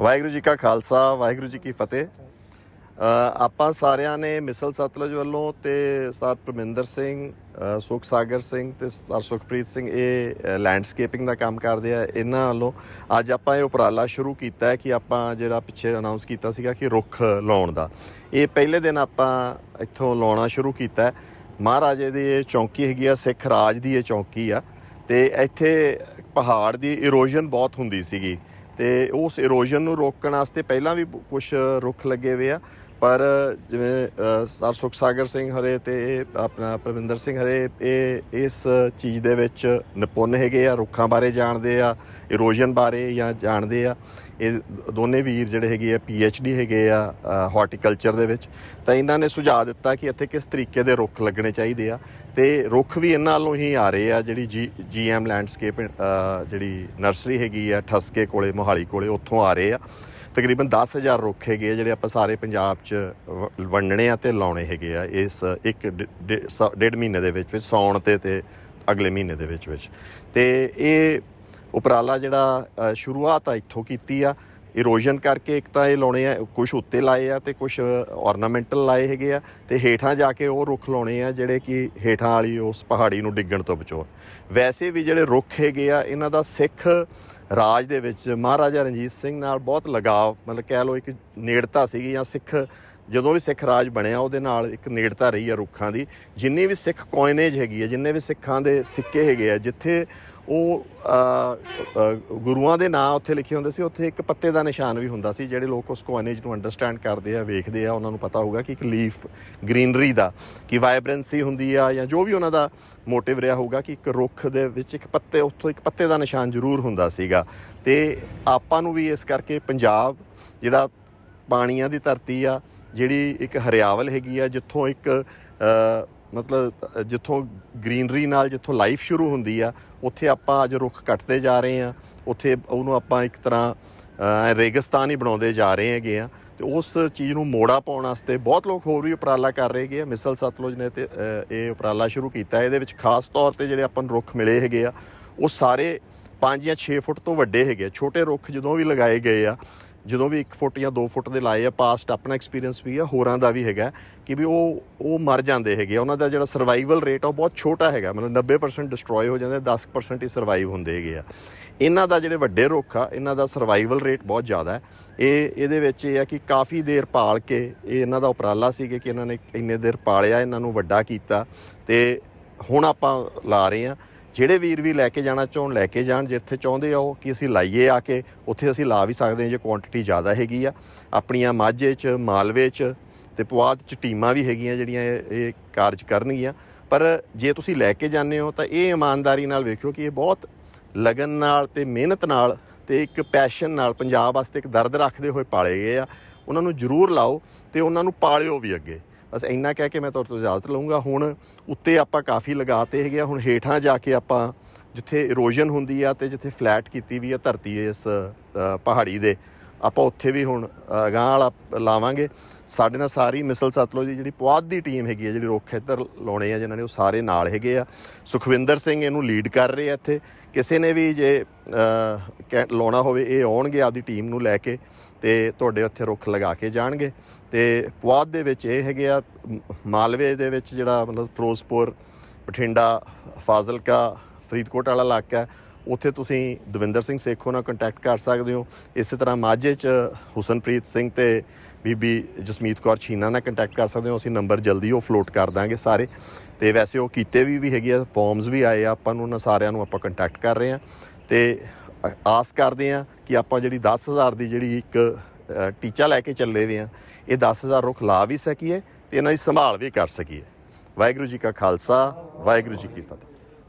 ਵਾਹਿਗੁਰੂ ਜੀ ਕਾ ਖਾਲਸਾ ਵਾਹਿਗੁਰੂ ਜੀ ਕੀ ਫਤਿਹ। ਆਪਾਂ ਸਾਰਿਆਂ ਨੇ ਮਿਸਲ ਸਤਲੁਜ ਵੱਲੋਂ ਤੇ ਸਰਦਾਰ ਪ੍ਰਮਿੰਦਰ ਸਿੰਘ ਅ, ਸੁਖ ਸਾਗਰ ਸਿੰਘ ਤੇ ਸਰਦਾਰ ਸੁਖਪ੍ਰੀਤ ਸਿੰਘ ਇਹ ਲੈਂਡਸਕੇਪਿੰਗ ਦਾ ਕੰਮ ਕਰਦੇ ਆ ਇਹਨਾਂ ਵੱਲੋਂ ਅੱਜ ਆਪਾਂ ਇਹ ਉਪਰਾਲਾ ਸ਼ੁਰੂ ਕੀਤਾ ਹੈ ਕਿ ਆਪਾਂ ਜਿਹੜਾ ਪਿੱਛੇ ਅਨਾਉਂਸ ਕੀਤਾ ਸੀਗਾ ਕਿ ਰੁੱਖ ਲਾਉਣ ਦਾ। ਇਹ ਪਹਿਲੇ ਦਿਨ ਆਪਾਂ ਇੱਥੋਂ ਲਾਉਣਾ ਸ਼ੁਰੂ ਕੀਤਾ ਹੈ। ਮਹਾਰਾਜੇ ਦੀ ਇਹ ਚੌਂਕੀ ਹੈਗੀ ਆ ਸਿੱਖ ਰਾਜ ਦੀ ਇਹ ਚੌਂਕੀ ਆ ਤੇ ਇੱਥੇ ਪਹਾੜ ਦੀ ਇਰੋਜਨ ਬਹੁਤ ਹੁੰਦੀ ਸੀਗੀ। ਤੇ ਉਸ ਇਰੋਜਨ ਨੂੰ ਰੋਕਣ ਵਾਸਤੇ ਪਹਿਲਾਂ ਵੀ ਕੁਝ ਰੁੱਖ ਲੱਗੇ ਹੋਏ ਆ। ਪਰ ਜਿਵੇਂ ਅ, ਸਰ ਸੁਖ ਸਾਗਰ ਸਿੰਘ ਹਰੇ ਤੇ ਆਪਣਾ ਪ੍ਰਵਿੰਦਰ ਸਿੰਘ ਹਰੇ ਇਹ ਇਸ ਚੀਜ਼ ਦੇ ਵਿੱਚ ਨਿਪੁੰਨ ਹੈਗੇ ਆ ਰੁੱਖਾਂ ਬਾਰੇ ਜਾਣਦੇ ਆ ਇਰੋਜਨ ਬਾਰੇ ਜਾਂ ਜਾਣਦੇ ਆ। ਇਹ ਦੋਨੇ ਵੀਰ ਜਿਹੜੇ ਹੈਗੇ ਆ ਡੀ ਹੈਗੇ ਆ ਹਾਰਟੀਕਲਚਰ ਦੇ ਵਿੱਚ। ਤਾਂ ਇਹਨਾਂ ਨੇ ਸੁਝਾਅ ਦਿੱਤਾ ਕਿ ਇੱਥੇ ਕਿਸ ਤਰੀਕੇ ਦੇ ਰੁੱਖ ਲੱਗਣੇ ਚਾਹੀਦੇ ਆ। ਤੇ ਰੁੱਖ ਵੀ ਇਹਨਾਂ ਵੱਲੋਂ ਹੀ ਆ ਰਹੇ ਆ ਜਿਹੜੀ ਜੀ ਜੀਐਮ ਲੈਂਡਸਕੇਪ ਜਿਹੜੀ ਨਰਸਰੀ ਹੈਗੀ ਆ ਠਸਕੇ ਕੋਲੇ ਮੋਹਾਲੀ ਕੋਲੇ ਉੱਥੋਂ ਆ ਰਹੇ ਆ। ਤਕਰੀਬਨ 10000 ਰੁੱਖ ਹੈਗੇ ਆ ਜਿਹੜੇ ਆਪਾਂ ਸਾਰੇ ਪੰਜਾਬ 'ਚ ਵ- ਵੰਡਣੇ ਆ ਤੇ ਲਾਉਣੇ ਹੈਗੇ ਆ ਇਸ ਇੱਕ ਡ- ਡ- ਸ- ਡੇਢ ਮਹੀਨੇ ਦੇ ਵਿੱਚ ਵਿੱਚ ਸੌਣ ਤੇ ਤੇ ਅਗਲੇ ਮਹੀਨੇ ਦੇ ਵਿੱਚ ਵਿੱਚ। ਤੇ ਇਹ ਉਪਰਾਲਾ ਜਿਹੜਾ ਸ਼ੁਰੂਆਤ ਆ ਇੱਥੋਂ ਕੀਤੀ ਆ। ਇਰੋਜਨ ਕਰਕੇ ਇੱਕ ਤਾਂ ਇਹ ਲਾਉਣੇ ਆ ਕੁਝ ਉੱਤੇ ਲਾਏ ਆ ਤੇ ਕੁਝ ornamental ਲਾਏ ਹੈਗੇ ਆ ਤੇ ਹੇਠਾਂ ਜਾ ਕੇ ਉਹ ਰੁੱਖ ਲਾਉਣੇ ਆ ਜਿਹੜੇ ਕਿ ਹੇਠਾਂ ਵਾਲੀ ਉਸ ਪਹਾੜੀ ਨੂੰ ਡਿੱਗਣ ਤੋਂ ਬਚਾਉਣ। ਵੈਸੇ ਵੀ ਜਿਹੜੇ ਰੁੱਖ ਹੈਗੇ ਆ, ਇਹਨਾਂ ਦਾ ਸਿੱਖ ਰਾਜ ਦੇ ਵਿੱਚ ਮਹਾਰਾਜਾ ਰਣਜੀਤ ਸਿੰਘ ਨਾਲ ਬਹੁਤ ਲਗਾਵ, ਮਤਲਬ ਕਹਿ ਲਓ ਇੱਕ ਨੇੜਤਾ ਸੀਗੀ ਜਾਂ ਸਿੱਖ, ਜਦੋਂ ਵੀ ਸਿੱਖ ਰਾਜ ਬਣਿਆ ਉਹਦੇ ਨਾਲ ਇੱਕ ਨੇੜਤਾ ਰਹੀ ਆ ਰੁੱਖਾਂ ਦੀ। ਜਿੰਨੀ ਵੀ ਸਿੱਖ ਕੋਇਨੇਜ ਹੈਗੀ ਆ, ਜਿੰਨੇ ਵੀ ਸਿੱਖਾਂ ਦੇ ਸਿੱਕੇ ਹੈਗੇ ਆ, ਜਿੱਥੇ ਉਹ ਗੁਰੂਆਂ ਦੇ ਨਾਂ ਉੱਥੇ ਲਿਖੇ ਹੁੰਦੇ ਸੀ, ਉੱਥੇ ਇੱਕ ਪੱਤੇ ਦਾ ਨਿਸ਼ਾਨ ਵੀ ਹੁੰਦਾ ਸੀ, ਜਿਹੜੇ ਲੋਕ ਉਸ ਕੋਇਨੇਜ ਨੂੰ ਅੰਡਰਸਟੈਂਡ ਕਰਦੇ ਆ, ਵੇਖਦੇ ਆ, ਉਹਨਾਂ ਨੂੰ ਪਤਾ ਹੋਊਗਾ ਕਿ ਇੱਕ ਲੀਫ ਗ੍ਰੀਨਰੀ ਦਾ ਕਿ ਵਾਈਬ੍ਰੈਂਸੀ ਹੁੰਦੀ ਆ ਜਾਂ ਜੋ ਵੀ ਉਹਨਾਂ ਦਾ ਮੋਟਿਵ ਰਿਹਾ ਹੋਊਗਾ ਕਿ ਇੱਕ ਰੁੱਖ ਦੇ ਵਿੱਚ ਇੱਕ ਪੱਤੇ, ਉੱਥੋਂ ਇੱਕ ਪੱਤੇ ਦਾ ਨਿਸ਼ਾਨ ਜ਼ਰੂਰ ਹੁੰਦਾ ਸੀਗਾ। ਤੇ ਆਪਾਂ ਨੂੰ ਵੀ ਇਸ ਕਰਕੇ ਪੰਜਾਬ ਜਿਹੜਾ ਪਾਣੀਆਂ ਦੀ ਧਰਤੀ ਆ, ਜਿਹੜੀ ਇੱਕ ਹਰਿਆਵਲ ਹੈਗੀ ਆ, ਜਿੱਥੋਂ ਇੱਕ ਮਤਲਬ ਜਿੱਥੋਂ ਗ੍ਰੀਨਰੀ ਨਾਲ ਜਿੱਥੋਂ ਲਾਈਫ ਸ਼ੁਰੂ ਹੁੰਦੀ ਆ, ਉੱਥੇ ਆਪਾਂ ਅੱਜ ਰੁੱਖ ਕੱਟਦੇ ਜਾ ਰਹੇ ਆ, ਉੱਥੇ ਉਹਨੂੰ ਆਪਾਂ ਇੱਕ ਤਰ੍ਹਾਂ ਰੇਗਿਸਤਾਨ ਹੀ ਬਣਾਉਂਦੇ ਜਾ ਰਹੇ ਹੈਗੇ ਆ। ਤੇ ਉਸ ਚੀਜ਼ ਨੂੰ ਮੋੜਾ ਪਾਉਣ ਵਾਸਤੇ ਬਹੁਤ ਲੋਕ ਹੋਰ ਵੀ ਉਪਰਾਲਾ ਕਰ ਰਹੇਗੇ ਆ। ਮਿਸਲ ਸਤਲੁਜ ਨੇ ਤੇ ਇਹ ਉਪਰਾਲਾ ਸ਼ੁਰੂ ਕੀਤਾ ਇਹਦੇ ਵਿੱਚ ਖਾਸ ਤੌਰ ਤੇ ਜਿਹੜੇ ਆਪਾਂ ਨੂੰ ਰੁੱਖ ਮਿਲੇ ਹੈਗੇ ਆ, ਉਹ ਸਾਰੇ 5 ਜਾਂ 6 ਫੁੱਟ ਤੋਂ ਵੱਡੇ ਹੈਗੇ ਆ। ਛੋਟੇ ਰੁੱਖ ਜਦੋਂ ਵੀ ਲਗਾਏ ਗਏ ਆ ਜਦੋਂ ਵੀ 1 ਫੁੱਟ ਜਾਂ 2 ਫੁੱਟ ਦੇ ਲਾਏ ਆ ਪਾਸਟ ਆਪਣਾ ਐਕਸਪੀਰੀਅੰਸ ਵੀ ਆ, ਹੋਰਾਂ ਦਾ ਵੀ ਹੈਗਾ, ਕਿ ਵੀ ਉਹ ਉਹ ਮਰ ਜਾਂਦੇ ਹੈਗੇ ਆ। ਉਹਨਾਂ ਦਾ ਜਿਹੜਾ ਸਰਵਾਈਵਲ ਰੇਟ ਆ, ਉਹ ਬਹੁਤ ਛੋਟਾ ਹੈਗਾ। ਮਤਲਬ 90% ਡਿਸਟਰੋਏ ਹੋ ਜਾਂਦੇ 10% ਹੀ ਸਰਵਾਈਵ ਹੁੰਦੇ ਹੈਗੇ ਆ। ਇਹਨਾਂ ਦਾ ਜਿਹੜੇ ਵੱਡੇ ਰੁੱਖ ਆ, ਇਹਨਾਂ ਦਾ ਸਰਵਾਈਵਲ ਰੇਟ ਬਹੁਤ ਜ਼ਿਆਦਾ ਹੈ। ਇਹ, ਇਹਦੇ ਵਿੱਚ ਇਹ ਆ ਕਿ ਕਾਫੀ ਦੇਰ ਪਾਲ ਕੇ ਇਹ ਇਹਨਾਂ ਦਾ ਉਪਰਾਲਾ ਸੀ ਕਿ ਇਹਨਾਂ ਨੇ ਇੰਨੇ ਦੇਰ ਪਾਲਿਆ, ਇਹਨਾਂ ਨੂੰ ਵੱਡਾ ਕੀਤਾ। ਤੇ ਹੁਣ ਆਪਾਂ ਲਾ ਰਹੇ ਆ ਜਿਹੜੇ ਵੀਰ ਵੀ ਲੈ ਕੇ ਜਾਣਾ ਚਾਹੁਣ ਲੈ ਕੇ ਜਾਣ, ਜਿੱਥੇ ਚਾਹੁੰਦੇ ਆ ਉਹ, ਕਿ ਅਸੀਂ ਲਾਈਏ ਆ ਕੇ, ਉੱਥੇ ਅਸੀਂ ਲਾ ਵੀ ਸਕਦੇ ਹਾਂ, ਜੇ ਕੁਆਂਟੀਟੀ ਜ਼ਿਆਦਾ ਹੈਗੀ ਆ। ਆਪਣੀਆਂ ਮਾਝੇ 'ਚ, ਮਾਲਵੇ 'ਚ ਤੇ ਪੁਆਧ 'ਚ ਟੀਮਾਂ ਵੀ ਹੈਗੀਆਂ ਜਿਹੜੀਆਂ ਇਹ ਇਹ ਕਾਰਜ ਕਰਨਗੀਆਂ। ਪਰ ਜੇ ਤੁਸੀਂ ਲੈ ਕੇ ਜਾਂਦੇ ਹੋ, ਤਾਂ ਇਹ ਇਮਾਨਦਾਰੀ ਨਾਲ ਵੇਖਿਓ ਕਿ ਇਹ ਬਹੁਤ ਲਗਨ ਨਾਲ ਤੇ ਮਿਹਨਤ ਨਾਲ ਤੇ ਇੱਕ ਪੈਸ਼ਨ ਨਾਲ ਪੰਜਾਬ ਵਾਸਤੇ ਇੱਕ ਦਰਦ ਰੱਖਦੇ ਹੋਏ ਪਾਲੇ ਗਏ ਆ। ਉਹਨਾਂ ਨੂੰ ਜ਼ਰੂਰ ਲਾਓ ਤੇ ਉਹਨਾਂ ਨੂੰ ਪਾਲਿਓ ਵੀ ਅੱਗੇ। ਬਸ ਇੰਨਾ ਕਹਿ ਕੇ ਮੈਂ ਤੁਹਾਡੇ ਤੋਂ ਇਜਾਜ਼ਤ ਲਵਾਂਗਾ ਹੁਣ ਉੱਤੇ ਆਪਾਂ ਕਾਫੀ ਲਗਾਤੇ ਹੈਗੇ ਆ। ਹੁਣ ਹੇਠਾਂ ਜਾ ਕੇ ਆਪਾਂ ਜਿੱਥੇ ਇਰੋਜਨ ਹੁੰਦੀ ਆ ਤੇ ਜਿੱਥੇ ਫਲੈਟ ਕੀਤੀ ਵੀ ਆ ਧਰਤੀ ਇਸ ਪਹਾੜੀ ਦੇ ਆਪਾਂ ਉੱਥੇ ਵੀ ਹੁਣ ਅਗਾਂਹ ਵਾਲਾ ਲਾਵਾਂਗੇ। ਸਾਡੇ ਨਾਲ ਸਾਰੀ ਮਿਸਲ ਸਤਲੁਜ ਦੀ ਜਿਹੜੀ ਪੁਆਧ ਦੀ ਟੀਮ ਹੈਗੀ ਆ ਜਿਹੜੀ ਰੁੱਖ ਇੱਧਰ ਲਾਉਣੇ ਆ ਜਿਨ੍ਹਾਂ ਨੇ ਉਹ ਸਾਰੇ ਨਾਲ ਹੈਗੇ ਆ। ਸੁਖਵਿੰਦਰ ਸਿੰਘ ਇਹਨੂੰ ਲੀਡ ਕਰ ਰਹੇ ਆ ਇੱਥੇ। ਕਿਸੇ ਨੇ ਵੀ ਜੇ ਅ, ਲਾਉਣਾ ਹੋਵੇ ਇਹ ਆਉਣਗੇ ਆਪਦੀ ਟੀਮ ਨੂੰ ਲੈ ਕੇ ਤੇ ਤੁਹਾਡੇ ਉੱਥੇ ਰੁੱਖ ਲਗਾ ਕੇ ਜਾਣਗੇ। ਤੇ ਪੁਆਧ ਦੇ ਵਿੱਚ ਇਹ ਹੈਗੇ ਆ ਮਾਲਵੇ ਦੇ ਵਿੱਚ ਜਿਹੜਾ ਮਤਲਬ ਫਿਰੋਜ਼ਪੁਰ ਬਠਿੰਡਾ ਫਾਜ਼ਿਲਕਾ ਫਰੀਦਕੋਟ ਵਾਲਾ ਇਲਾਕਾ ਉੱਥੇ ਤੁਸੀਂ ਦਵਿੰਦਰ ਸਿੰਘ ਸੇਖੋ ਨਾਲ ਕੰਟੈਕਟ ਕਰ ਸਕਦੇ ਹੋ। ਇਸੇ ਤਰ੍ਹਾਂ ਮਾਝੇ 'ਚ ਹੁਸਨਪ੍ਰੀਤ ਸਿੰਘ ਤੇ ਬੀਬੀ ਜਸਮੀਤ ਕੌਰ ਛੀਨਾ ਨਾਲ ਕੰਟੈਕਟ ਕਰ ਸਕਦੇ ਹੋ। ਅਸੀਂ ਨੰਬਰ ਜਲਦੀ ਉਹ ਫਲੋਟ ਕਰ ਦਾਂਗੇ ਸਾਰੇ। ਤੇ ਵੈਸੇ ਉਹ ਕੀਤੇ ਵੀ ਵੀ ਹੈਗੇ ਆ ਫਾਰਮਸ ਵੀ ਆਏ ਆ। ਆਪਾਂ ਨੂੰ ਉਹਨਾਂ ਸਾਰਿਆਂ ਨੂੰ ਆਪਾਂ ਕੰਟੈਕਟ ਕਰ ਰਹੇ ਆ ਤੇ ਆਸ ਕਰਦੇ ਆ ਕਿ ਆਪਾਂ ਜਿਹੜੀ 10000 ਦੀ ਜਿਹੜੀ ਇੱਕ ਟੀਚਾ ਲੈ ਕੇ ਚੱਲੇ ਵੇ ਆ ਇਹ 10000 ਰੁੱਖ ਲਾ ਵੀ ਸਕੀਏ ਤੇ ਇਹਨਾਂ ਦੀ ਸੰਭਾਲ ਵੀ ਕਰ ਸਕੀਏ। ਵਾਹਿਗੁਰੂ ਜੀ ਕਾ ਖਾਲਸਾ, ਵਾਹਿਗੁਰੂ ਜੀ ਕੀ ਫਤਿਹ।